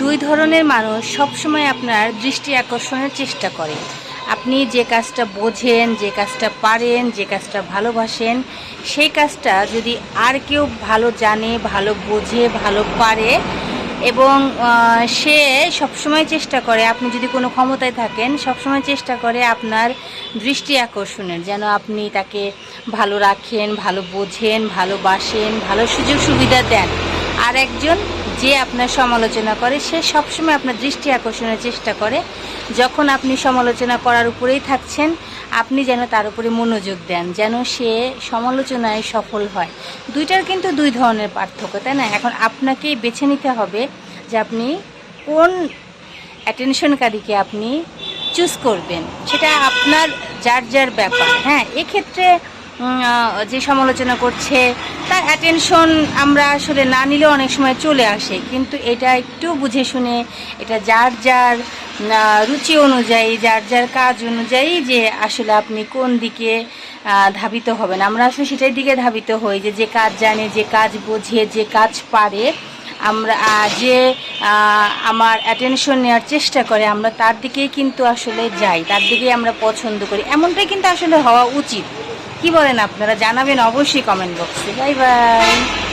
দুই ধরনের মানুষ সবসময় আপনার দৃষ্টি আকর্ষণের চেষ্টা করে। আপনি যে কাজটা বোঝেন, যে কাজটা পারেন, যে কাজটা ভালোবাসেন, সেই কাজটা যদি আর কেউ ভালো জানে, ভালো বোঝে, ভালো পারে এবং সে সবসময় চেষ্টা করে, আপনি যদি কোনো ক্ষমতায় থাকেন, সবসময় চেষ্টা করে আপনার দৃষ্টি আকর্ষণের, যেন আপনি তাকে ভালো রাখেন, ভালো বোঝেন, ভালোবাসেন, ভালো সুযোগ সুবিধা দেন। আর একজন যে আপনার সমালোচনা করে, সে সবসময় আপনার দৃষ্টি আকর্ষণের চেষ্টা করে। যখন আপনি সমালোচনা করার উপরেই থাকছেন, আপনি যেন তার উপরে মনোযোগ দেন, যেন সে সমালোচনায় সফল হয়। দুইটার কিন্তু দুই ধরনের পার্থক্য, তাই না? এখন আপনাকেই বেছে নিতে হবে যে আপনি কোন অ্যাটেনশনকারীকে আপনি চুজ করবেন। সেটা আপনার যার যার ব্যাপার। হ্যাঁ এক্ষেত্রে যে সমালোচনা করছে, তার অ্যাটেনশন আমরা আসলে না নিলেও অনেক সময় চলে আসে। কিন্তু এটা একটু বুঝে শুনে, এটা যার যার রুচি অনুযায়ী, যার যার কাজ অনুযায়ী যে আসলে আপনি কোন দিকে ধাবিত হবেন। আমরা আসলে সেটার দিকে ধাবিত হই যে যে কাজ জানে, যে কাজ বোঝে, যে কাজ পারে, আমরা যে আমার অ্যাটেনশন নেওয়ার চেষ্টা করে, আমরা তার দিকেই কিন্তু আসলে যাই, তার দিকেই আমরা পছন্দ করি। এমনটাই কিন্তু আসলে হওয়া উচিত। কি বলেন আপনারা? জানাবেন অবশ্যই কমেন্ট বক্সে বাই বাই